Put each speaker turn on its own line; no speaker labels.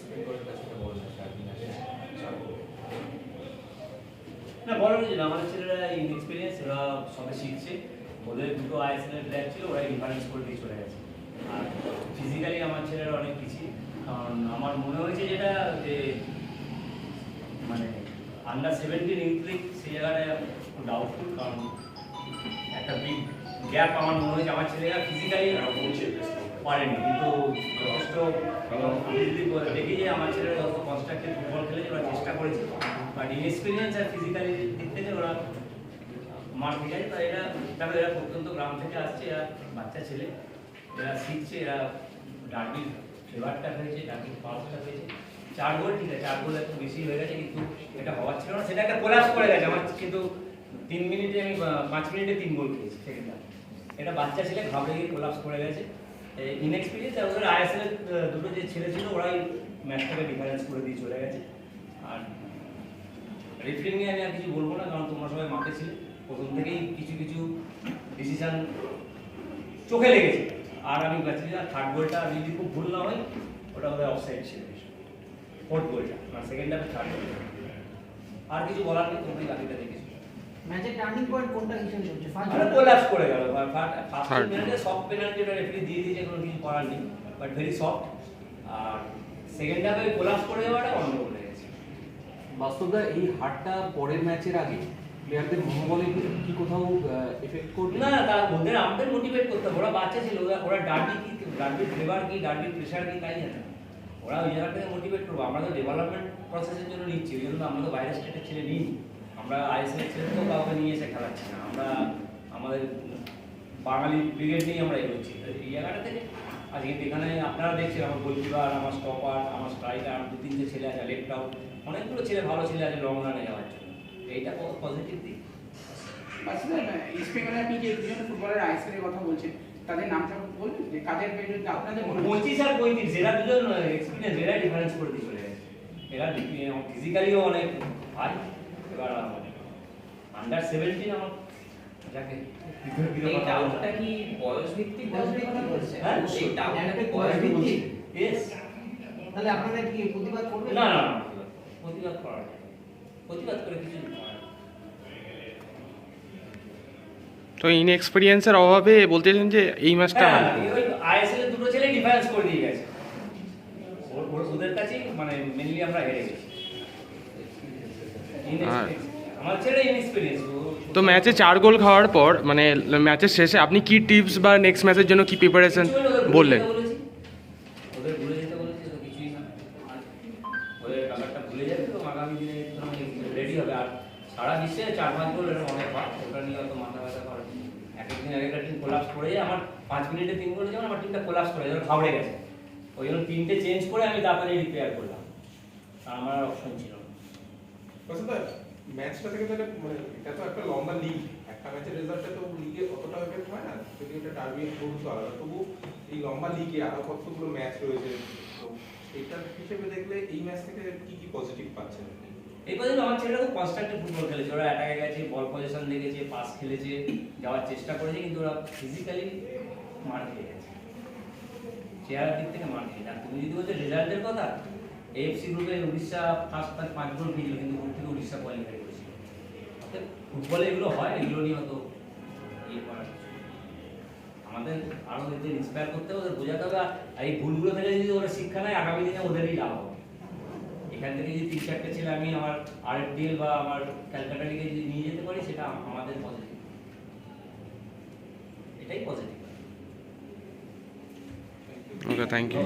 আর
না, বড় না আমাদের ছেলেরা ইনএক্সপিরিয়েন্স ওরা সবে শিখছে। ওদের দুটো আইএসএল এর প্লেয়ার ছিল ওরা ডিফারেন্স করে দিয়ে চলে গেছে। আর ফিজিক্যালি আমার ছেলেরা অনেক পিছিয়ে। কারণ আমার মনে হয়েছে যেটা, যে মানে আন্ডার সেভেন্টিন ইন্ট্রিক সেই জায়গাটায় ডাউটফুল কারণ একটা বিগ গ্যাপ আমার মনে হয়েছে। আমার ছেলেরা ফিজিক্যালি পারেনি, কিন্তু যথেষ্ট আমি যদি দেখি যে আমার ছেলেরা যত কনস্ট্রাক্টেড ফুটবল খেলেছে, ওরা চেষ্টা করেছে। বাট ইনএক্সপিরিয়েন্স আর ফিজিক্যালি দিক থেকে ওরা মার খেয়ে যায়। তো এরা দেখো, এরা প্রত্যন্ত গ্রাম থেকে আসছে, এরা বাচ্চা ছেলে। এরা শিখছে, এরা ডার্বির ফেভারটা হয়েছে, ডার্বির পাওয়ারটা হয়েছে। চার গোল, ঠিক আছে, চার গোল একটু বেশি হয়ে গেছে, কিন্তু এটা হওয়ার ছিল না। সেটা একটা কোলাপস করে গেছে। আমার কিন্তু তিন মিনিটে আমি পাঁচ মিনিটে তিন গোল খেয়েছি সেকেন্ড এটা বাচ্চা ছেলে ঘাবড়ে গিয়ে কোলাপস করে গেছে। ইনএক্সপিরিয়েন্স আর ওদের আইএসএল দুটো যে ছেলে ছিল, ওরাই ম্যাচটাকে ডিফারেন্স করে দিয়ে চলে গেছে। আর রেফারিং নিয়ে আমি আর কিছু বলব না, কারণ তোমরা সবাই মাঠে ছিলে। প্রথম থেকেই কিছু কিছু ডিসিশন চোখে লেগেছে। আর আমি কাছে থার্ড গোলটা আমি যদি খুব ভুল না হয় ওটা ওদের অফসাইড ছিল ফোর্থ গোলটা আর সেকেন্ড হাফে থার্ড গোল আর কিছু বলার নেই, তোমরাই বাকিটা দেখেছ।
ম্যাচের টার্নিং পয়েন্ট কোনটা হিসেবে চলছে? ফার্স্ট
মানে কোলাপস করে গেল। ফার্স্ট মিনিটে সফট পেনাল্টি ওটা রেফারি দিয়ে দিয়েছে কোনো কিছু করার নেই বাট ভেরি সফট আর সেকেন্ড হাফে কোলাপস করে যাওয়াটা অন্য হয়ে গেছে
বাস্তবদা এই হারটা পরের ম্যাচের আগে প্লেয়ারদের মনোবলে কি কোথাও এফেক্ট করবে?
না না তা ওদের আমাদের মোটিভেট করতে হবে। ওরা বাচ্চা ছিল ওরা ওরা ডার্বি কি ডার্বির ফ্লেভার কি ডার্বির প্রেশার কি তাই জানে না। ওরা ওই জায়গা থেকে মোটিভেট করব। আমরা তো ডেভেলপমেন্ট প্রসেসের জন্য নিচ্ছি ওই জন্য আমরা তো বাইরের স্টেটের ছেলে নিই আমরা আইএসএল তো কাউকে নিয়ে এসে খেলাচ্ছি না। আমরা আমাদের বাঙালি ব্রিগেড নিয়ে আমরা এগোচ্ছি। তো এই জায়গাটা থেকে আজকে এখানে আপনারা দেখছেন আমার গোলকিপার আমার স্টপার আমার স্ট্রাইকার দু তিনটে ছেলে আছে লেফট আউট অনেকগুলো ছেলে ভালো ছেলে আছে লং রানে যাওয়ার জন্য। এইটা পজিটিভ দিক।
আসলে ইস্ট আপনি যে দুজন ফুটবলের কথা বলছেন তাদের নামটা যে কাদের আপনাদের মনে
পঁচিশ আর পঁয়ত্রিশ এরা দুজন এক্সপিরিয়েন্স এরা ডিফারেন্স করে দিয়ে চলে গেছে। এরা ফিজিক্যালিও অনেক এবার আন্ডার সেভেন্টিন আমার যাকে
এই ডাউটটা কি বয়স ভিত্তিক
বয়স ভিত্তিক বলছে।
হ্যাঁ?
এই ডাউটটা কি
বয়স
বয়স
ভিত্তিক?
ভিত্তিক
তাহলে আপনারা কি প্রতিবাদ করবেন?
না না না প্রতিবাদ করার প্রতিবাদ করে কিছু
তো ইনএক্সপিরিয়েন্সের অভাবে বলতেছেন যে এই ম্যাচটা
হ্যাঁ, ওই দুটো ছেলে ডিফারেন্স করে দিয়ে গেছে। ওদের কাছেই মানে মেনলি আমরা হেরে গেছি Inexperience। আমার ছেলে ইনএক্সপিরিয়েন্স
তো ম্যাচে চার গোল খাওয়ার পর মানে ম্যাচের শেষে আপনি কি টিপস বা নেক্সট ম্যাচের জন্য কি প্রিপারেশন বললেন
ওদের ভুলে যেতে বলেছি তো কিছুই না আর ওদের ব্যাপারটা ভুলে যাবে তো আগামী দিনে রেডি হবে আর সারা বিশ্বে চার পাঁচ গোল এরকম অনেক হয় ওটা নিয়ে অত মাথা ব্যথা করার এক একদিন এক একটা টিম কোলাপস করে যায় আমার পাঁচ মিনিটে তিন গোল যেমন আমার টিমটা কোলাপস করে যায় খাবড়ে গেছে ওই জন্য তিনটে চেঞ্জ করে আমি তাড়াতাড়ি রিপেয়ার করলাম আমার অপশন ছিল
মানে এই তো
আমার ছেলেরা খুব ফুটবল খেলেছে। ওরা অ্যাটাকে গেছে বল পজিশন দেখেছে পাস খেলেছে, যাওয়ার চেষ্টা করেছে, কিন্তু ওরা ফিজিক্যালি মার খেয়ে গেছে। চেয়ারের দিক থেকে মার খেয়ে আর তুমি যদি বলছো রেজাল্টের কথা এএফসি গ্রুপে উড়িষ্যা ফার্স্ট ফার্স্ট পাঁচ গোল খেয়েছিল কিন্তু গ্রুপ থেকে উড়িষ্যা কোয়ালিফাই করেছিল। অতএব ফুটবলে এগুলো হয় এগুলো নিয়ে অত ইয়ে করার আমাদের আরও এদের ইন্সপায়ার করতে হবে ওদের বোঝাতে হবে আর এই ভুলগুলো থেকে যদি ওরা শিক্ষা নেয় আগামী দিনে ওদেরই লাভ হবে। এখান থেকে যদি তিন চারটে ছেলে আমি আমার আরএফডিএল বা আমার ক্যালকাটা লিগে যদি নিয়ে যেতে পারি সেটা আমাদের পজিটিভ এটাই পজিটিভ
ওকে
থ্যাংক ইউ